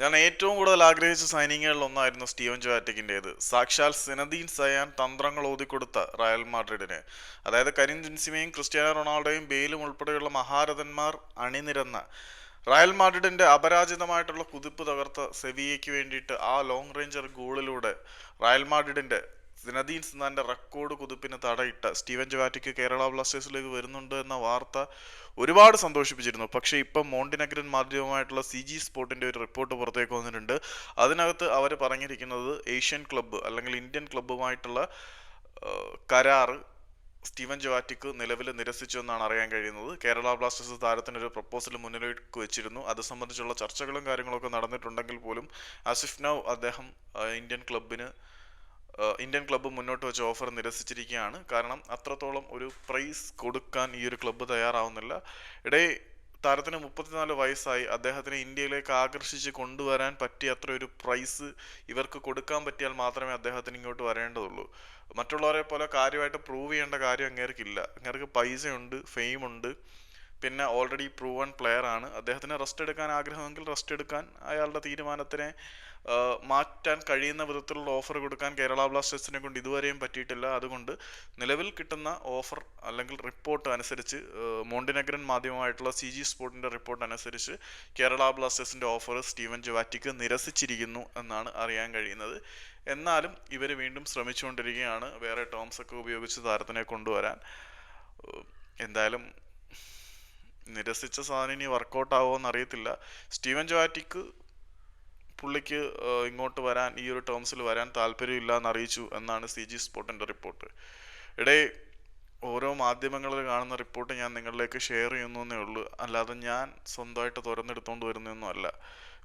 ഞാൻ ഏറ്റവും കൂടുതൽ ആഗ്രഹിച്ച സൈനികങ്ങളിൽ ഒന്നായിരുന്നു സ്റ്റീവൻ ജോറ്റിക്കിന്റെത് സാക്ഷാൽ സിനദീൻ സയാൻ തന്ത്രങ്ങൾ ഓതിക്കൊടുത്ത റയൽ മാഡ്രിഡിന്. അതായത് കരിൻ ജിൻസിമയും ക്രിസ്ത്യാനോ റൊണാൾഡോയും ബെയിലും ഉൾപ്പെടെയുള്ള മഹാരഥന്മാർ അണിനിരന്ന റയൽ മാഡ്രിഡിന്റെ അപരാജിതമായിട്ടുള്ള കുതിപ്പ് തകർത്ത സെവിയയ്ക്ക് വേണ്ടിയിട്ട് ആ ലോങ് റേഞ്ചർ ഗോളിലൂടെ റയൽ മാഡ്രിഡിന്റെ സിനദീൻ സിനാന്റെ റെക്കോർഡ് കുതിപ്പിന് തടയിട്ട സ്റ്റീവൻ ജവാറ്റിക്ക് കേരള ബ്ലാസ്റ്റേഴ്സിലേക്ക് വരുന്നുണ്ട് എന്ന വാർത്ത ഒരുപാട് സന്തോഷിപ്പിച്ചിരുന്നു. പക്ഷേ ഇപ്പം മോണ്ടിനഗ്രൻ മാധ്യമമായിട്ടുള്ള സി ജി സ്പോർട്ടിന്റെ ഒരു റിപ്പോർട്ട് പുറത്തേക്ക് വന്നിട്ടുണ്ട്. അതിനകത്ത് അവർ പറഞ്ഞിരിക്കുന്നത് ഏഷ്യൻ ക്ലബ്ബ് അല്ലെങ്കിൽ ഇന്ത്യൻ ക്ലബ്ബുമായിട്ടുള്ള കരാറ് സ്റ്റീവൻ ജവാറ്റിക്ക് നിലവിൽ നിരസിച്ചു എന്നാണ് അറിയാൻ കഴിയുന്നത്. കേരള ബ്ലാസ്റ്റേഴ്സ് താരത്തിനൊരു പ്രപ്പോസൽ മുന്നിലേക്ക് വെച്ചിരുന്നു. അത് സംബന്ധിച്ചുള്ള ചർച്ചകളും കാര്യങ്ങളൊക്കെ നടന്നിട്ടുണ്ടെങ്കിൽ പോലും അസിഫ് നൗ അദ്ദേഹം ഇന്ത്യൻ ക്ലബിന് ഇന്ത്യൻ ക്ലബ്ബ് മുന്നോട്ട് വെച്ച ഓഫർ നിരസിച്ചിരിക്കുകയാണ്. കാരണം അത്രത്തോളം ഒരു പ്രൈസ് കൊടുക്കാൻ ഈ ഒരു ക്ലബ്ബ് തയ്യാറാവുന്നില്ല. ഇടേ താരത്തിന് മുപ്പത്തിനാല് വയസ്സായി. അദ്ദേഹത്തിനെ ഇന്ത്യയിലേക്ക് ആകർഷിച്ച് കൊണ്ടുവരാൻ പറ്റിയ അത്ര ഒരു പ്രൈസ് ഇവർക്ക് കൊടുക്കാൻ പറ്റിയാൽ മാത്രമേ അദ്ദേഹത്തിന് ഇങ്ങോട്ട് വരേണ്ടതുള്ളൂ. മറ്റുള്ളവരെ പോലെ കാര്യമായിട്ട് പ്രൂവ് ചെയ്യേണ്ട കാര്യം അങ്ങേർക്കില്ല. അങ്ങേർക്ക് പൈസയുണ്ട് ഫെയിം ഉണ്ട്. പിന്നെ ഓൾറെഡി പ്രൂവൺ പ്ലെയർ ആണ്. അദ്ദേഹത്തിന് റെസ്റ്റ് എടുക്കാൻ ആഗ്രഹമെങ്കിൽ റെസ്റ്റ് എടുക്കാൻ അയാളുടെ തീരുമാനത്തിനെ മാറ്റാൻ കഴിയുന്ന വിധത്തിലുള്ള ഓഫർ കൊടുക്കാൻ കേരള ബ്ലാസ്റ്റേഴ്സിനെ കൊണ്ട് ഇതുവരെയും പറ്റിയിട്ടില്ല. അതുകൊണ്ട് നിലവിൽ കിട്ടുന്ന ഓഫർ അല്ലെങ്കിൽ റിപ്പോർട്ട് അനുസരിച്ച് മോണ്ടിനഗ്രൻ മാധ്യമമായിട്ടുള്ള സി ജി സ്പോർട്ടിന്റെ റിപ്പോർട്ട് അനുസരിച്ച് കേരള ബ്ലാസ്റ്റേഴ്സിന്റെ ഓഫർ സ്റ്റീവൻ ജുവാറ്റിക്ക് നിരസിച്ചിരിക്കുന്നു എന്നാണ് അറിയാൻ കഴിയുന്നത്. എന്നാലും ഇവർ വീണ്ടും ശ്രമിച്ചുകൊണ്ടിരിക്കുകയാണ്. വേറെ ടേംസ് ഒക്കെ ഉപയോഗിച്ച് താരത്തിനെ കൊണ്ടുവരാൻ. എന്തായാലും നിരസിച്ച സാധനം ഇനി വർക്കൗട്ട് ആവുമോ അറിയത്തില്ല. സ്റ്റീവൻ ജോറ്റിക്ക് പുള്ളിക്ക് ഇങ്ങോട്ട് വരാൻ ഈ ഒരു ടേംസിൽ വരാൻ താല്പര്യമില്ല എന്ന് അറിയിച്ചു എന്നാണ് സി ജി സ്പോർട്ടിന്റെ റിപ്പോർട്ട് ഇടേ ഓരോ മാധ്യമങ്ങളിൽ കാണുന്ന റിപ്പോർട്ട് ഞാൻ നിങ്ങളിലേക്ക് ഷെയർ ചെയ്യുന്നു എന്നേ ഉള്ളൂ. അല്ലാതെ ഞാൻ സ്വന്തമായിട്ട് തുറന്നെടുത്തോണ്ട് വരുന്നൊന്നും അല്ല.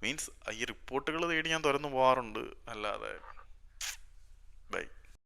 മീൻസ് ഈ റിപ്പോർട്ടുകൾ തേടി ഞാൻ തുറന്നു പോകാറുണ്ട് അല്ലാതെ ബൈ